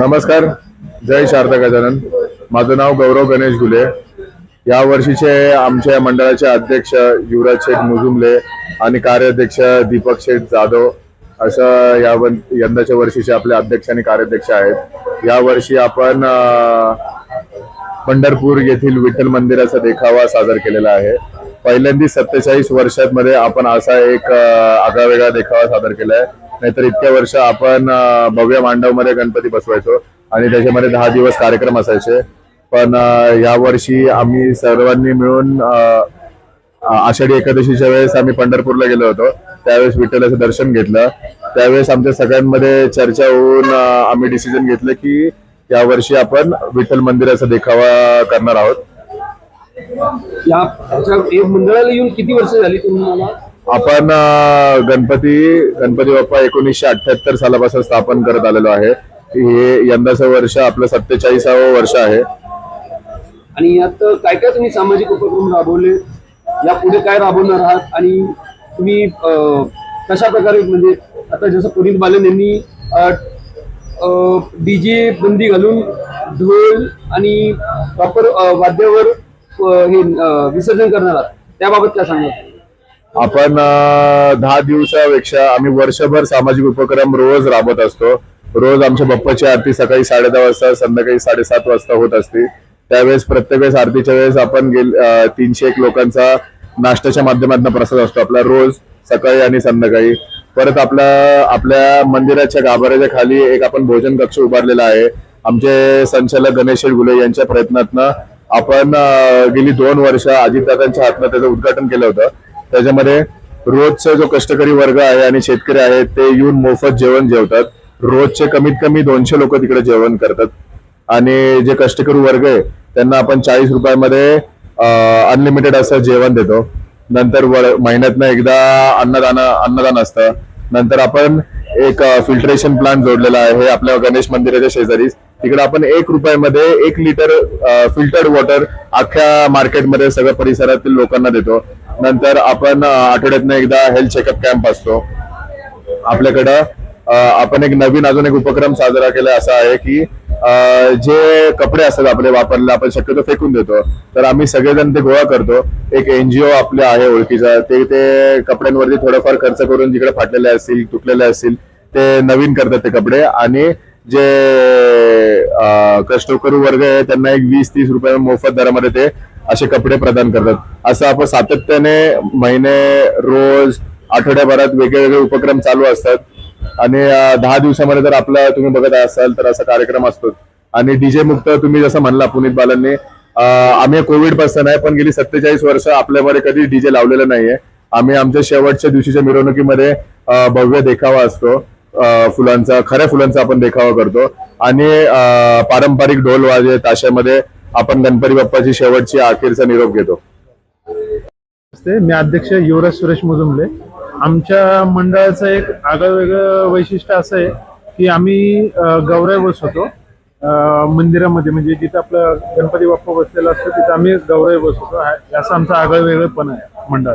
नमस्कार जय शारदा गजानन. माझं नाव गौरव गणेश गुले. या वर्षीचे आमच्या मंडळाचे अध्यक्ष युवराज शेठ मुजुमले आणि कार्याध्यक्ष दीपक शेठ जाधव असं या यंदाच्या वर्षीचे आपले अध्यक्ष आणि कार्याध्यक्ष आहेत. या वर्षी आपण पंढरपूर येथील विठ्ठल मंदिराचा देखावा सादर केलेला आहे. पहिल्यांदा सत्तेचाळीस वर्षांमध्ये आपण असा एक आगळावेगळा देखावा सादर केला आहे नाहीतर इतक्या वर्ष आपण भव्य मांडवमध्ये गणपती बसवायचो आणि त्याच्यामध्ये दहा दिवस कार्यक्रम असायचे. पण या वर्षी आम्ही सर्वांनी मिळून आषाढी एकादशीच्या वेळेस आम्ही पंढरपूरला गेलो होतो. त्यावेळेस विठ्ठलाचं दर्शन घेतलं. त्यावेळेस आमच्या सगळ्यांमध्ये चर्चा होऊन आम्ही डिसिजन घेतलं की या वर्षी आपण विठ्ठल मंदिराचा देखावा करणार आहोत. या मंडळाला येऊन किती वर्ष झाली तुम्हाला आपण गणपती गणपती बाप्पा एकोणीसशे अठ्याहत्तर सालापासून स्थापन करत आलेलो आहे. हे यंदाचं वर्ष आपलं सत्तेचाळीसावं वर्ष आहे. आणि यात काय काय तुम्ही सामाजिक उपक्रम राबवले? या पुढे काय राबवणार आहात? आणि तुम्ही कशा प्रकारे म्हणजे आता जसं पुनीत बालन यांनी डीजे बंदी घालून ढोल आणि प्रॉपर वाद्यावर हे विसर्जन करणार आहात त्याबाबत काय सांगा आपण दहा दिवसापेक्षा आम्ही वर्षभर सामाजिक उपक्रम रोज राबवत असतो. रोज आमच्या बाप्पाची आरती सकाळी साडे दहा वाजता संध्याकाळी साडेसात वाजता होत असते. त्यावेळेस प्रत्येक वेळेस आरतीच्या वेळेस आपण गेल तीनशे एक लोकांचा नाश्त्याच्या माध्यमातून प्रसाद असतो. आपला रोज सकाळी आणि संध्याकाळी. परत आपल्या आपल्या मंदिराच्या गाभाऱ्याच्या खाली एक आपण भोजन कक्ष उभारलेला आहे. आमचे संचालक गणेश गुले यांच्या प्रयत्नातनं आपण गेली दोन वर्ष अजितदादांच्या हातनं त्याचं उद्घाटन केलं होतं. त्याच्यामध्ये रोजचा जो कष्टकरी वर्ग आहे आणि शेतकरी आहेत ते येऊन मोफत जेवण जेवतात. रोजचे कमीत कमी दोनशे लोक तिकडे जेवण करतात. आणि जे कष्टकरी वर्ग आहे त्यांना आपण चाळीस रुपयामध्ये अनलिमिटेड असं जेवण देतो. नंतर महिन्यातनं एकदा अन्नदान अन्नदान असतं. नंतर आपण एक फिल्ट्रेशन प्लांट जोडलेला आहे आपल्या गणेश मंदिराच्या शेजारीच. तिकडे आपण एक रुपयामध्ये एक लिटर फिल्टर्ड वॉटर अख्ख्या मार्केटमध्ये सगळ्या परिसरातील लोकांना देतो. नंतर आपण आठवड्यातनं एकदा हेल्थ चेकअप कॅम्प असतो. आपल्याकडं आपण एक नवीन अजून एक उपक्रम साजरा केला असा आहे की जे कपडे असतात आपले वापरले आपण शक्यतो फेकून देतो. तर आम्ही सगळेजण ते गोळा करतो. एक एनजीओ आपले आहे ओळखीचा. ते ते कपड्यांवरती थोडंफार खर्च करून जिकडे फाटलेले असतील तुटलेले असतील ते नवीन करतात ते कपडे. आणि जे कष्ट कष्टकरी वर्ग आहे त्यांना एक वीस तीस रुपये मोफत दरामध्ये ते असे कपडे प्रदान करतात. असं आपण सातत्याने महिने रोज आठवड्याभरात वेगवेगळे उपक्रम चालू असतात. आणि दहा दिवसामध्ये जर आपला तुम्ही बघत असाल तर असा कार्यक्रम असतो. आणि डीजे मुक्त तुम्ही जसं म्हणला पुनीत बालांनी आम्ही कोविडपासून आहे पण गेली सत्तेचाळीस वर्ष आपल्यामध्ये कधी डीजे लावलेलं नाहीये. आम्ही आमच्या शेवटच्या दिवशीच्या मिरवणुकीमध्ये भव्य देखावा असतो. फुलांचा खऱ्या फुलांचा आपण देखावा करतो. आणि पारंपरिक ढोल वाजे ताशामध्ये आपण गणपती बाप्पाची शेवटची अखेरचा निरोप घेतो. नमस्ते मी अध्यक्ष युवराज सुरेश मुजुमले. आमच्या मंडळाचं एक आगळं वेगळं वैशिष्ट्य असं आहे की आम्ही गौरव गौराई बसवतो मंदिरामध्ये म्हणजे जिथं आपलं गणपती बाप्पा बसलेला असतो तिथं आम्ही गौराई बसवतो. हा- असं आमचं आगळं वेगळंपण आहे मंडळ.